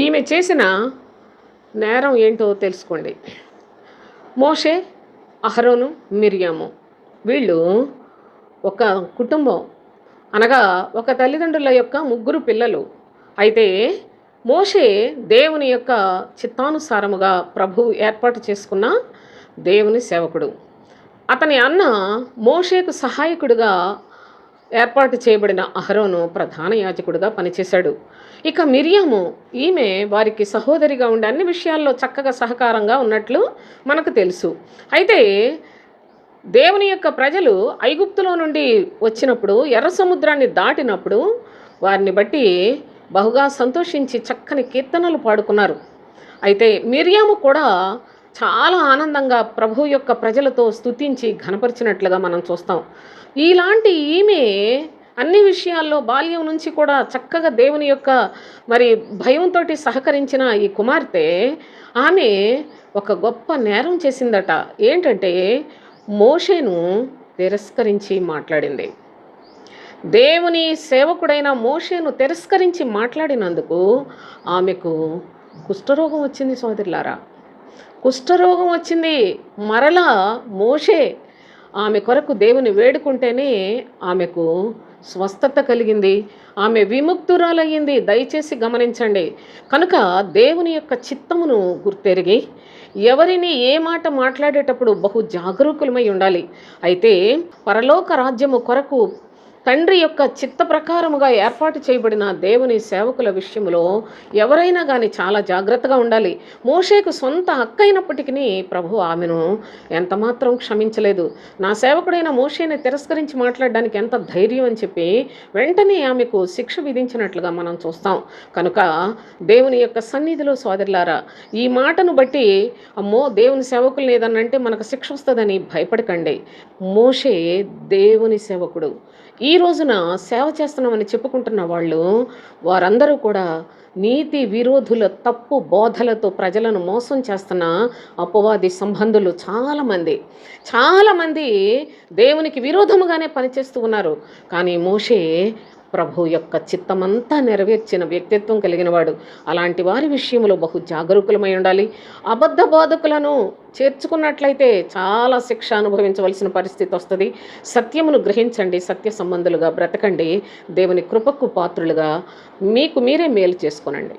ఈమె చేసిన నేరం ఏంటో తెలుసుకోండి. మోషే అహరోను మిరియాము వీళ్ళు ఒక కుటుంబం. అనగా ఒక తల్లిదండ్రుల యొక్క ముగ్గురు పిల్లలు. అయితే మోషే దేవుని యొక్క చిత్తానుసారముగా ప్రభు ఏర్పాటు చేసుకున్న దేవుని సేవకుడు. అతని అన్న మోషేకు సహాయకుడిగా ఏర్పాటు చేయబడిన అహరోను ప్రధాన యాజకుడిగా పనిచేశాడు. ఇక మిరియాము ఈమె వారికి సహోదరిగా ఉండే అన్ని విషయాల్లో చక్కగా సహకారంగా ఉన్నట్లు మనకు తెలుసు. అయితే దేవుని యొక్క ప్రజలు ఐగుప్తులో నుండి వచ్చినప్పుడు ఎర్ర సముద్రాన్ని దాటినప్పుడు వారిని బట్టి బహుగా సంతోషించి చక్కని కీర్తనలు పాడుకున్నారు. అయితే మిరియాము కూడా చాలా ఆనందంగా ప్రభు యొక్క ప్రజలతో స్తుతించి ఘనపరిచినట్లుగా మనం చూస్తాం. ఇలాంటి ఈమె అన్ని విషయాల్లో బాల్యం నుంచి కూడా చక్కగా దేవుని యొక్క మరి భయంతో సహకరించిన ఈ కుమార్తె ఆమె ఒక గొప్ప నేరం చేసిందట. ఏంటంటే మోషేను తిరస్కరించి మాట్లాడింది. దేవుని సేవకుడైన మోషేను తిరస్కరించి మాట్లాడినందుకు ఆమెకు కుష్ఠరోగం వచ్చింది సోదరులారా. కుష్ఠరోగం వచ్చింది. మరలా మోషే ఆమె కొరకు దేవుని వేడుకుంటేనే ఆమెకు స్వస్థత కలిగింది. ఆమె విముక్తురాలయ్యింది. దయచేసి గమనించండి. కనుక దేవుని యొక్క చిత్తమును గుర్తెరిగి ఎవరిని ఏ మాట మాట్లాడేటప్పుడు బహు జాగరూకులమై ఉండాలి. అయితే పరలోక రాజ్యము కొరకు తండ్రి యొక్క చిత్త ప్రకారముగా ఏర్పాటు చేయబడిన దేవుని సేవకుల విషయంలో ఎవరైనా కానీ చాలా జాగ్రత్తగా ఉండాలి. మోషేకు సొంత హక్కైనప్పటికీ ప్రభు ఆమెను ఎంతమాత్రం క్షమించలేదు. నా సేవకుడైన మోషేని తిరస్కరించి మాట్లాడడానికి ఎంత ధైర్యం అని చెప్పి వెంటనే ఆమెకు శిక్ష విధించినట్లుగా మనం చూస్తాం. కనుక దేవుని యొక్క సన్నిధిలో సోదరులారా ఈ మాటను బట్టి అమ్మో దేవుని సేవకులు లేదనంటే మనకు శిక్ష వస్తుందని భయపడకండి. మోషే దేవుని సేవకుడు. ఈ రోజున సేవ చేస్తున్నామని చెప్పుకుంటున్న వాళ్ళు వారందరూ కూడా నీతి విరోధుల తప్పు బోధలతో ప్రజలను మోసం చేస్తున్న అపవాది సంబంధులు చాలామంది. చాలామంది దేవునికి విరోధముగానే పనిచేస్తూ ఉన్నారు. కానీ మోషే ప్రభు యొక్క చిత్తమంతా నెరవేర్చిన వ్యక్తిత్వం కలిగిన వాడు అలాంటి వారి విషయంలో బహు జాగరూకులమై ఉండాలి. అబద్ధ బోధకులను చేర్చుకున్నట్లయితే చాలా శిక్ష అనుభవించవలసిన పరిస్థితి వస్తుంది. సత్యమును గ్రహించండి సత్య సంబంధులుగా బ్రతకండి. దేవుని కృపకు పాత్రులుగా మీకు మీరే మేలు చేసుకోనండి.